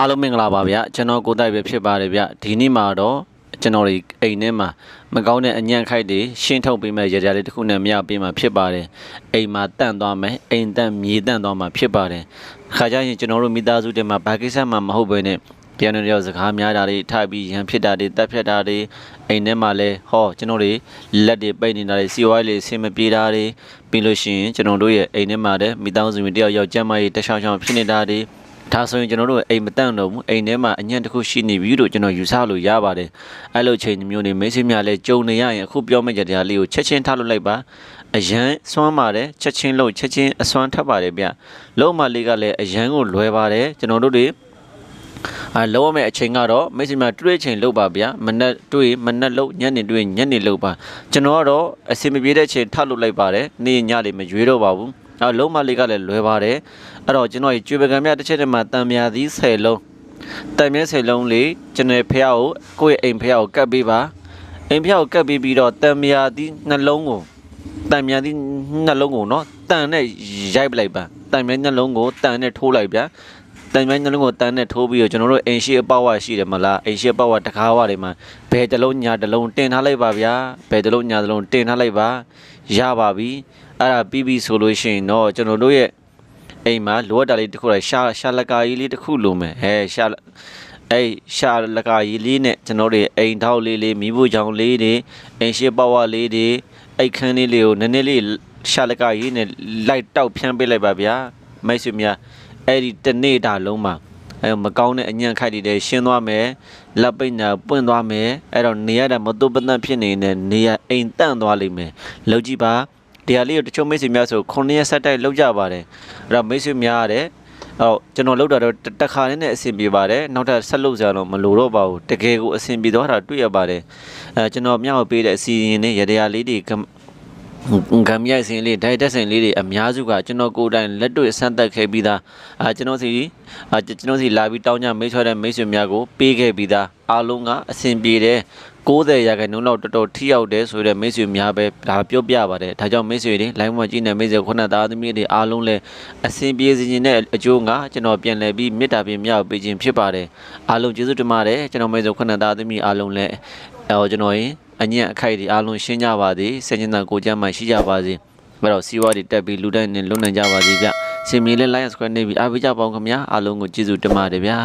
အားလုံးမင်္ဂလာပါဗျကျွန်တော်ကိုတိုက်ပဲဖြစ်ပါတယ်ဗျဒီနေ့မှာတော့ကျွန်တော်ဒီအိမ်ထဲမှာမကောင်းတဲ့အညံ့ခိုက်တွေရှင်းထုတ်ပေးမဲ့ရကြလေးတစ်ခုနဲ့မရပေးမှာဖြစ်ပါတယ်အိမ်မှာတန့်သွားမယ်အိမ်တန့်မြေတန့်သွားမှာဖြစ်ပါတယ်ခါကြရင်ကျွန်တော်တို့မိသားစုတွေမှာဘာကိစ္စမှမဟုတ်ဘဲနဲ့ပြန်နေရောက်စကားများတာတွေထိုက်ပြီးရန်ဖြစ်တာတွေတက်ဖြတ်တာတွေအိမ်ထဲမှာလဲဟောကျွန်တော်တွေလက်တွေပိတ်နေတာတွေစီဝိုင်းလေးဆင်မပြေတာတွေပြီးလို့ရှိရင်ကျွန်တော်တို့ရဲ့အိမ်ထဲမှာတဲ့မိသားစုဝင်တယောက်ယောက်ကျမ်းမကြီးတခြားချောင်းဖြစ်နေတာတွေ ဒါဆိုရင်ကျွန်တော်တို့အိမ်မတန့်တော့ဘူးအိမ်ထဲမှာအညံ့တစ်ခုရှိနေပြီလို့ကျွန်တော်ယူဆလို့ရပါတယ်အဲ့လိုချိန်မျိုးနေမိတ်ဆွေများလည်းကြုံနေရရင်အခုပြောမယ့်ကြတရားလေးကိုချက်ချင်းထားလို့လိုက်ပါအရန်စွမ်းပါတယ်ချက်ချင်းလို့ချက်ချင်းအစွမ်းထပ်ပါတယ်ဗျလုံးမလေးကလည်းအရန်ကိုလွယ်ပါတယ်ကျွန်တော်တို့တွေအာလောရမယ့်အချိန်ကတော့မိတ်ဆွေများတွေ့ချိန်လုပ်ပါဗျာမနက်တွေ့မနက်လုပ်ညနေတွေ့ညနေလုပ်ပါကျွန်တော်ကတော့အစင်မပြေတဲ့ချိန်ထပ်လုပ်လိုက်ပါတယ်နေ့ညလေးမရွေးတော့ပါဘူး အဲလုံးမလေးကလည်းလွယ်ပါတယ်အဲ့တော့ကျွန်တော်ကြီးကျွေပကံမြတစ်ချက်တည်းမှာတံမြာသီး10လုံးတံမြဲ10လုံးလေးကျွန်တော်ဖះကိုကိုယ့်ရဲ့အိမ်ဖះကိုကတ်ပေးပါအိမ်ဖះကိုကတ်ပေးပြီးတော့တံမြာသီးနှလုံးကိုတံမြာသီးနှလုံးကိုနော်တန်နဲ့ရိုက်ပလိုက်ပါတံမြာနှလုံးကိုတန်နဲ့ထိုးလိုက်ဗျာ တန်မြာနှလုံးကိုတန်နဲ့ထိုးပြီးတော့ကျွန်တော်တို့အိမ်ရှိအပေါဝရှိတယ်မလားအိမ်ရှိအပေါဝတကားဝတွေမှာဘယ်တစ်လုံးညာတစ်လုံးတင်ထားလိုက်ပါဗျာဘယ်တစ်လုံးညာတစ်လုံးတင်ထားလိုက်ပါရပါပြီအဲ့ဒါပြီးပြီဆိုလို့ရှိရင်တော့ကျွန်တော်တို့ရဲ့အိမ်မှာလိုအပ်တာလေးတစ်ခုလိုက်ရှာရှာလကာကြီးလေးတစ်ခုလိုမယ်ဟဲရှာအဲ့ရှာလကာကြီးလေးနဲ့ကျွန်တော်တို့အိမ်ထောက်လေးလေးမိဖို့ကြောင်လေးတွေအိမ်ရှိပဝလေးတွေအိတ်ခမ်းလေးလေးကိုနည်းနည်းလေးရှာလကာကြီးနဲ့လိုက်တောက်ဖြန်းပေးလိုက်ပါဗျာမိတ်ဆွေများ အဲ့ဒီတစ်နေ့တာလုံးမှာအဲမကောင်းတဲ့အညံ့ခိုက်တွေရှင်းသွားမယ်လက်ပိတ်နာပွင့်သွားမယ်အဲ့တော့နေရတာမတုပနတ်ဖြစ်နေတဲ့နေရအိမ်တန့်သွားလိမ့်မယ်လောက်ကြည့်ပါတရားလေးကိုတချို့မိတ်ဆွေများဆို9ရက်ဆက်တိုက်လောက်ကြပါတယ်အဲ့တော့မိတ်ဆွေများရတယ်ဟုတ်ကျွန်တော်လောက်တာတော့တစ်ခါနဲ့အဆင်ပြေပါတယ်နောက်ထပ်ဆက်လုပ်ကြတော့မလိုတော့ပါဘူးတကယ်ကိုအဆင်ပြေသွားတာတွေ့ရပါတယ်အဲကျွန်တော်မြောက်ပေးတဲ့အစီအရင်နဲ့ရတရားလေးတွေက ဂမ်ရိုက်စင်လေးဒိုင်တက်စင်လေးတွေအများစုကကျွန်တော်ကိုယ်တိုင်လက်တွေ့ဆန်းသက်ခဲ့ပြီးသားအာကျွန်တော်စီအာကျွန်တော်စီလာပြီးတောင်းကြမိတ်ဆွဲတဲ့မိတ်ဆွေများကိုပေးခဲ့ပြီးသားအားလုံးကအဆင်ပြေတယ်90ရာခိုင်နှုန်းလောက်တော်တော်ထိရောက်တယ်ဆိုတဲ့မိတ်ဆွေများပဲဒါပြောပြပါတယ်ဒါကြောင့်မိတ်ဆွေတွေ line မှာကြည့်နေမိတ်ဆွေခုနသားသမီးတွေအားလုံးလည်းအဆင်ပြေစေခြင်းနဲ့အကျိုးငါကျွန်တော်ပြန်လည်ပြီးမေတ္တာပြင်မြောက်ပေးခြင်းဖြစ်ပါတယ်အားလုံးကျေးဇူးတင်ပါတယ်ကျွန်တော်မိတ်ဆွေခုနသားသမီးအားလုံးလည်းအော်ကျွန်တော်ရင် အညံ့အခိုက်တွေအားလုံးရှင်းကြပါစေစင်ကျင်သာကိုကြမ်းမှရှိကြပါစေဘယ်တော့စီဝါတွေတက်ပြီးလူတိုင်းနဲ့လုံနိုင်ကြပါစေဗျစင်မြေလေး line subscribe နေပြီးအားပေးကြပါဦးခင်ဗျာအားလုံးကိုကျေးဇူးတင်ပါတယ်ဗျာ